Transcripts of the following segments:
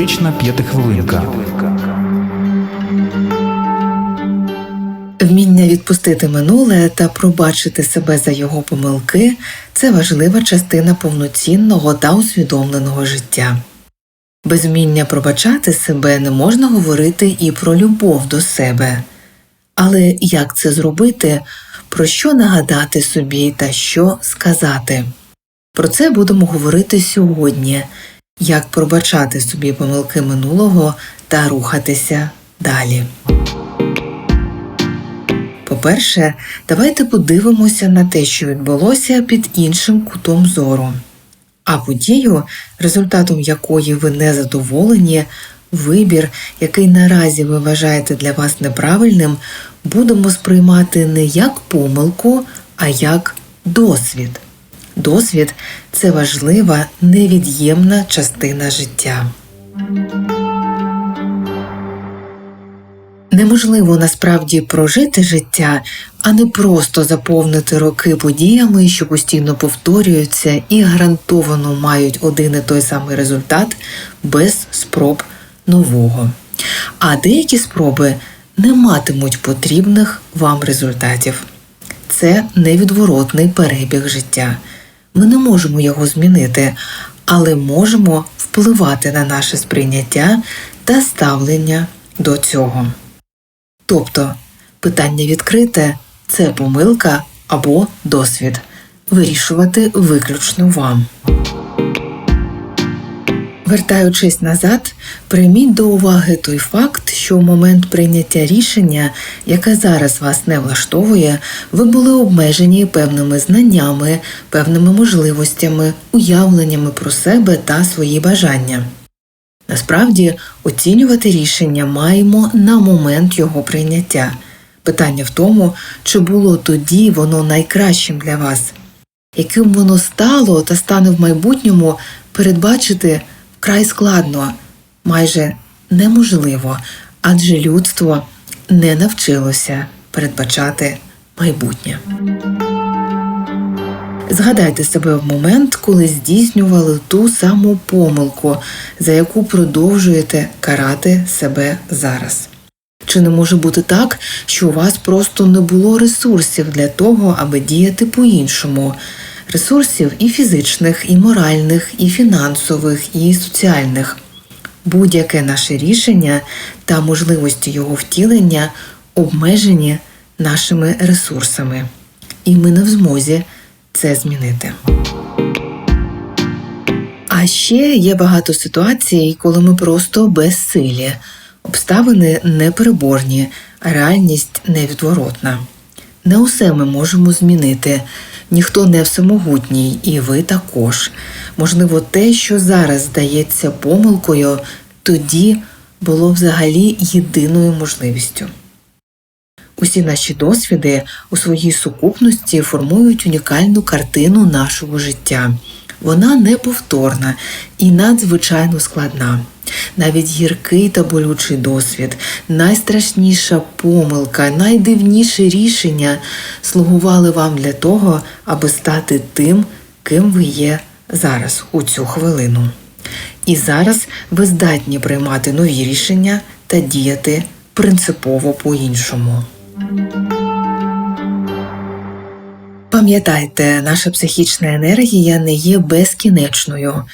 Терапевтична п'ятихвилинка. Вміння відпустити минуле та пробачити себе за його помилки це важлива частина повноцінного та усвідомленого життя. Без вміння пробачати себе не можна говорити і про любов до себе. Але як це зробити, про що нагадати собі та що сказати? Про це будемо говорити сьогодні, як пробачати собі помилки минулого та рухатися далі. По-перше, давайте подивимося на те, що відбулося під іншим кутом зору. А подію, результатом якої ви не задоволені, вибір, який наразі ви вважаєте для вас неправильним, будемо сприймати не як помилку, а як досвід. Досвід це важлива, невід'ємна частина життя. Неможливо насправді прожити життя, а не просто заповнити роки подіями, що постійно повторюються і гарантовано мають один і той самий результат без спроб нового. А деякі спроби не матимуть потрібних вам результатів. Це невідворотний перебіг життя. Ми не можемо його змінити, але можемо впливати на наше сприйняття та ставлення до цього. Тобто питання відкрите це помилка або досвід. Вирішувати виключно вам. Вертаючись назад, прийміть до уваги той факт, що в момент прийняття рішення, яке зараз вас не влаштовує, ви були обмежені певними знаннями, певними можливостями, уявленнями про себе та свої бажання. Насправді, оцінювати рішення маємо на момент його прийняття. Питання в тому, чи було тоді воно найкращим для вас, яким воно стало та стане в майбутньому, передбачити вкрай складно, майже неможливо, адже людство не навчилося передбачати майбутнє. Згадайте себе в момент, коли здійснювали ту саму помилку, за яку продовжуєте карати себе зараз. Чи не може бути так, що у вас просто не було ресурсів для того, аби діяти по-іншому? Ресурсів і фізичних, і моральних, і фінансових, і соціальних. Будь-яке наше рішення та можливості його втілення обмежені нашими ресурсами, і ми не в змозі це змінити. А ще є багато ситуацій, коли ми просто безсилі, обставини непереборні, реальність невідворотна. Не усе ми можемо змінити, ніхто не всемогутній, і ви також. Можливо, те, що зараз здається помилкою, тоді було взагалі єдиною можливістю. Усі наші досвіди у своїй сукупності формують унікальну картину нашого життя. Вона неповторна і надзвичайно складна. Навіть гіркий та болючий досвід, найстрашніша помилка, найдивніше рішення слугували вам для того, аби стати тим, ким ви є зараз у цю хвилину. І зараз ви здатні приймати нові рішення та діяти принципово по-іншому. Пам'ятайте, наша психічна енергія не є безкінечною.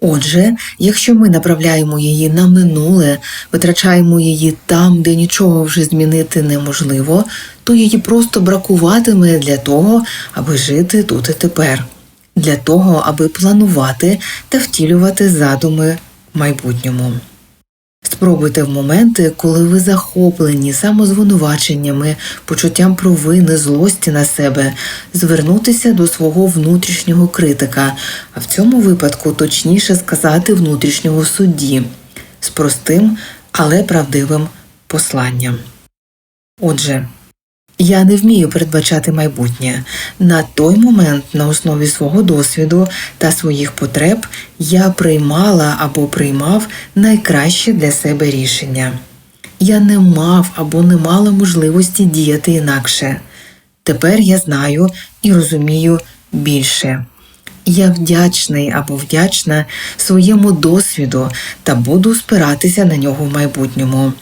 Отже, якщо ми направляємо її на минуле, витрачаємо її там, де нічого вже змінити неможливо, то її просто бракуватиме для того, аби жити тут і тепер, для того, аби планувати та втілювати задуми в майбутньому. Спробуйте в моменти, коли ви захоплені самозвинуваченнями, почуттям провини, злості на себе, звернутися до свого внутрішнього критика, а в цьому випадку точніше сказати внутрішнього судді з простим, але правдивим посланням. Отже, я не вмію передбачати майбутнє. На той момент, на основі свого досвіду та своїх потреб, я приймала або приймав найкраще для себе рішення. Я не мав або не мала можливості діяти інакше. Тепер я знаю і розумію більше. Я вдячний або вдячна своєму досвіду та буду спиратися на нього в майбутньому.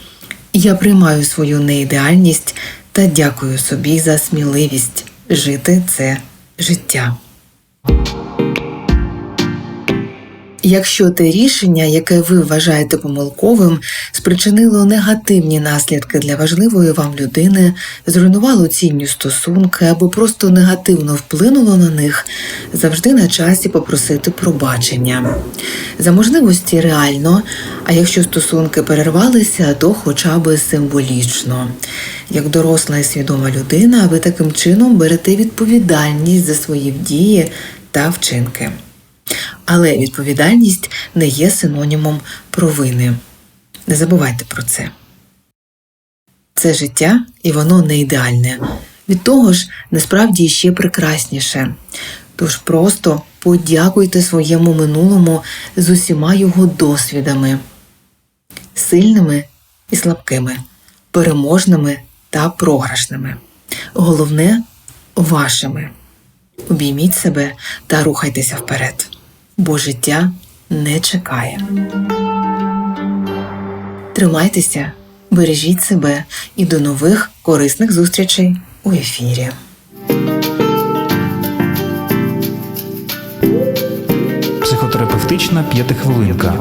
Я приймаю свою неідеальність та дякую собі за сміливість жити це життя. Якщо те рішення, яке ви вважаєте помилковим, спричинило негативні наслідки для важливої вам людини, зруйнувало цінні стосунки або просто негативно вплинуло на них, завжди на часі попросити пробачення. За можливості реально, а якщо стосунки перервалися, то хоча б символічно. Як доросла і свідома людина, ви таким чином берете відповідальність за свої дії та вчинки. Але відповідальність не є синонімом провини. Не забувайте про це. Це життя, і воно не ідеальне. Від того ж, насправді ще прекрасніше. Тож просто подякуйте своєму минулому з усіма його досвідами, сильними і слабкими, переможними та програшними. Головне вашими. Обійміть себе та рухайтеся вперед, бо життя не чекає. Тримайтеся, бережіть себе і до нових корисних зустрічей у ефірі. Психотерапевтична п'ятихвилинка.